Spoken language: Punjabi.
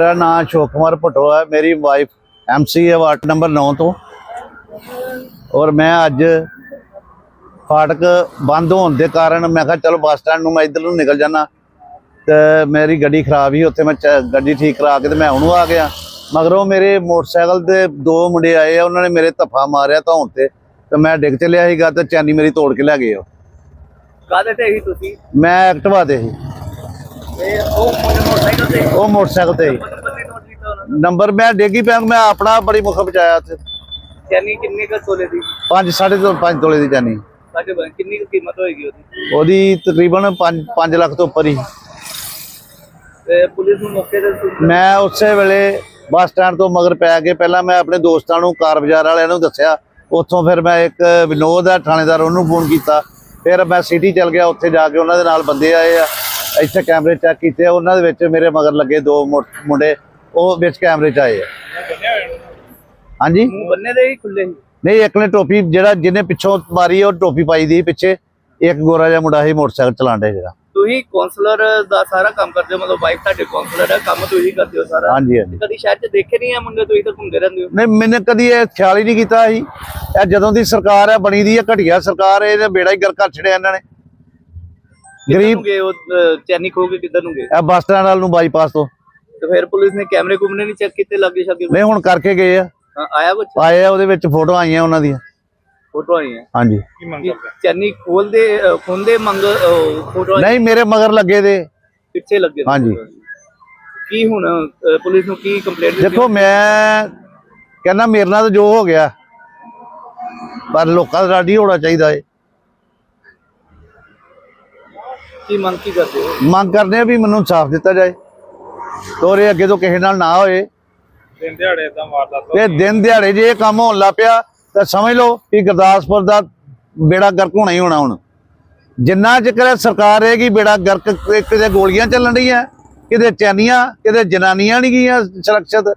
ਮੇਰਾ ਨਾਮ ਅਸ਼ੋਕ ਕੁਮਾਰ ਭਟੋ ਹੈ। ਮੇਰੀ ਵਾਈਫ ਐਮਸੀ ਹੈ ਵਾਰਡ ਨੰਬਰ 9 ਤੋਂ। ਔਰ ਮੈਂ ਅੱਜ ਫਾਟਕ ਬੰਦ ਹੋਣ ਦੇ ਕਾਰਨ ਮੈਂ ਕਿਹਾ ਚਲੋ ਬੱਸ ਸਟੈਂਡ ਨੂੰ ਮੈਂ ਇੱਧਰ ਨੂੰ ਨਿਕਲ ਜਾਣਾ ਤੇ ਮੇਰੀ ਗੱਡੀ ਖਰਾਬ ਸੀ ਉੱਥੇ ਮੈਂ ਗੱਡੀ ਠੀਕ ਕਰਾ ਕੇ ਤੇ ਮੈਂ ਉਹਨੂੰ ਆ ਗਿਆ। ਮਗਰੋਂ ਮੇਰੇ ਮੋਟਰਸਾਈਕਲ ਤੇ ਦੋ ਮੁੰਡੇ ਆਏ ਆ ਉਹਨਾਂ ਨੇ ਮੇਰੇ ਧੱਫਾ ਮਾਰਿਆ ਧੌਣ ਤੇ। ਤੇ ਮੈਂ ਡਿੱਗ ਚਲਿਆ ਸੀਗਾ ਤੇ ਚੈਨੀ ਮੇਰੀ ਤੋੜ ਕੇ ਲੈ ਗਏ ਉਹ ਕਾਹਦੇ ਤੇ ਹੀ ਤੁਸੀਂ? ਮੈਂ ਐਕਟਿਵਾ ਤੇ ਸੀ। ਤੇ ਉਹ ਮੋਟਰਸਾਈਕਲ ਤੇ ਉਹ ਮੋਟਰਸਾਈਕਲ ਤੇ ਬੰਦੇ ਨੰਬਰ ਮੈਂ ਡੇਗੀ ਪਿਆ ਮੈਂ ਆਪਣਾ ਬੜੀ ਮੁਖ ਬਚਾਇਆ ਉੱਥੇ। ਯਾਨੀ ਕਿੰਨੇ ਕ ਤੋਲੇ ਦੀ? ਪੰਜ ਸਾਢੇ ਤੋਂ 5 ਤੋਲੇ ਦੀ ਜਾਨੀ। ਸਾਡੇ ਬੰਦ ਕਿੰਨੀ ਕੁ ਕੀਮਤ ਹੋਏਗੀ ਉਹਦੀ? ਉਹਦੀ ਤਕਰੀਬਨ 5 5 ਲੱਖ ਤੋਂ ਉੱਪਰ ਹੀ। ਤੇ ਪੁਲਿਸ ਨੂੰ ਮੌਕੇ ਤੇ ਸੂਚਨਾ- ਮੈਂ ਉਸੇ ਵੇਲੇ ਬੱਸ ਸਟੈਂਡ ਤੋਂ ਮਗਰ ਪੈ ਕੇ ਪਹਿਲਾਂ ਮੈਂ ਆਪਣੇ ਦੋਸਤਾਂ ਨੂੰ ਕਾਰ ਬਾਜ਼ਾਰ ਵਾਲਿਆਂ ਨੂੰ ਦੱਸਿਆ। ਉੱਥੋਂ ਫਿਰ ਮੈਂ ਇੱਕ ਵਿਨੋਦ ਦਾ ਥਾਣੇਦਾਰ ਉਹਨੂੰ ਫੋਨ ਕੀਤਾ। ਫਿਰ ਮੈਂ ਸਿਟੀ ਚਲ ਗਿਆ ਉੱਥੇ ਜਾ ਕੇ ਉਹਨਾਂ ਦੇ ਨਾਲ ਬੰਦੇ ਆਏ ਆ। ਇੱਥੇ ਕੈਮਰੇ ਚੈੱਕ ਕੀਤੇ ਉਹਨਾਂ ਦੇ ਵਿੱਚ ਮੇਰੇ ਮਗਰ ਲੱਗੇ ਦੋ ਮੁੰਡੇ ਉਹ ਵਿੱਚ ਕੈਮਰੇ ਚ ਆਏ ਆ। ਹਾਂਜੀ? ਬੰਨੇ ਦੇ ਹੀ ਖੁੱਲੇ ਨਹੀਂ ਇੱਕ ਨੇ ਟੋਪੀ ਜਿਹੜਾ ਜਿਹਨੇ ਪਿੱਛੋਂ ਮਾਰੀ ਉਹ ਟੋਪੀ ਪਾਈ ਦੀ ਪਿੱਛੇ। ਇੱਕ ਗੋਰਾ ਜਿਹਾ ਮੁੰਡਾ ਸੀ ਮੋਟਰਸਾਈਕਲ ਚਲਾਉਣ ਡਿਆ ਜਿਹੜਾ ਤੁਸੀਂ ਕਾਉਂਸਲਰ ਦਾ ਸਾਰਾ ਕੰਮ ਕਰਦੇ ਹੋ ਮਤਲਬ ਵਾਈਫ ਤੁਹਾਡੇ ਕਾਉਂਸਲਰ ਹੈ ਕੰਮ ਤੁਸੀਂ ਕਰਦੇ ਹੋ ਸਾਰਾ? ਹਾਂਜੀ ਹਾਂਜੀ। ਕਦੀ ਸ਼ਹਿਰ 'ਚ ਦੇਖੇ ਨਹੀਂ ਆ ਮੁੰਡੇ ਤੁਸੀਂ ਤਾਂ ਘੁੰਮਦੇ ਰਹਿੰਦੇ ਹੋ? ਨਹੀਂ ਮੈਨੇ ਕਦੀ ਇਹ ਖਿਆਲ ਹੀ ਨਹੀਂ ਕੀਤਾ ਸੀ। ਇਹ ਜਦੋਂ ਦੀ ਸਰਕਾਰ ਹੈ ਬਣੀ ਦੀ ਹੈ ਘਟੀਆ ਸਰਕਾਰ ਹੈ, ਇਹਨੇ ਬੇੜਾ ਹੀ ਗਰ ਕਰ ਛੜਿਆ ਇਹਨਾਂ ਨੇ। ਗਰੀਬ ਗਏ ਉਹ ਅਹ, ਚੈਨੀ ਖੋ ਕੇ ਕਿੱਧਰ ਨੂੰ ਗਏ? ਇਹ ਬੱਸ ਸਟੈਂਡ ਵੱਲ ਨੂੰ ਬਾਈਪਾਸ ਤੋਂ। ਤੇ ਫਿਰ ਪੁਲਿਸ ਨੇ ਕੈਮਰੇ ਕੁਮਰੇ ਨਹੀਂ ਚੈੱਕ ਕੀਤੇ ਲੱਗੇ ਸ਼ੱਕੇ ਨਹੀਂ ਹੁਣ ਕਰਕੇ ਗਏ ਆ। ਆਇਆ ਕੁਛ ਆਏ ਆ ਉਹਦੇ ਵਿੱਚ ਫੋਟੋ ਆਈਆਂ ਉਹਨਾਂ ਦੀਆਂ। ਫੋਟੋ ਆਈਆਂ? ਹਾਂਜੀ। ਕਿ ਚੈਨੀ ਖੋਲਦੇ ਅਹ, ਖੁੰਦੇ ਮੰਗ ਫੋਟੋ ਨਹੀਂ ਮੇਰੇ ਮਗਰ ਲੱਗੇ ਦੇ। ਪਿੱਛੇ ਲੱਗੇ ਨੇ। ਹਾਂਜੀ। ਕੀ ਹੁਣ ਅਹ, ਪੁਲਿਸ ਨੂੰ ਕੀ ਕੰਪਲੇਂਟ ਦੇਖੋ ਮੈਂ ਕਹਿੰਦਾ ਮੇਰੇ ਨਾਲ ਤਾਂ ਜੋ ਹੋ ਗਿਆ। ਪਰ ਲੋਕਾਂ ਦਾ ਰਾਡੀ ਹੋਣਾ ਚਾਹੀਦਾ ਹੈ ਕੀ ਮੰਗ ਕੀ ਕਰਦੇ ਹੋ? ਮੰਗ ਕਰਦੇ ਆ ਵੀ ਮੈਨੂੰ ਇਨਸਾਫ ਦਿੱਤਾ ਜਾਏ। ਤੋਰੇ ਅੱਗੇ ਤੋਂ ਕਿਸੇ ਨਾਲ ਨਾ ਹੋਏ। ਦਿਨ ਦਿਹਾੜੇ ਇਦਾਂ ਮਾਰਦਾ ਇਹ ਦਿਨ ਦਿਹਾੜੇ ਜੇ ਇਹ ਕੰਮ ਹੋਣ ਲੱਗ ਪਿਆ ਤਾਂ ਸਮਝ ਲਓ ਕਿ ਗੁਰਦਾਸਪੁਰ ਦਾ ਬੇੜਾ ਗਰਕ ਹੋਣਾ ਹੀ ਹੋਣਾ ਹੁਣ। ਜਿੰਨਾ ਚਿਰ ਇਹ ਸਰਕਾਰ ਰਹੇਗੀ ਬੇੜਾ ਗਰਕ ਕਿਤੇ ਗੋਲੀਆਂ ਚੱਲਣ ਰਹੀਆਂ ਕਿਤੇ ਚੈਨੀਆਂ ਕਿਤੇ ਜਨਾਨੀਆਂ ਨਹੀਂ ਗਈਆਂ ਸੁਰੱਖਿਅਤ।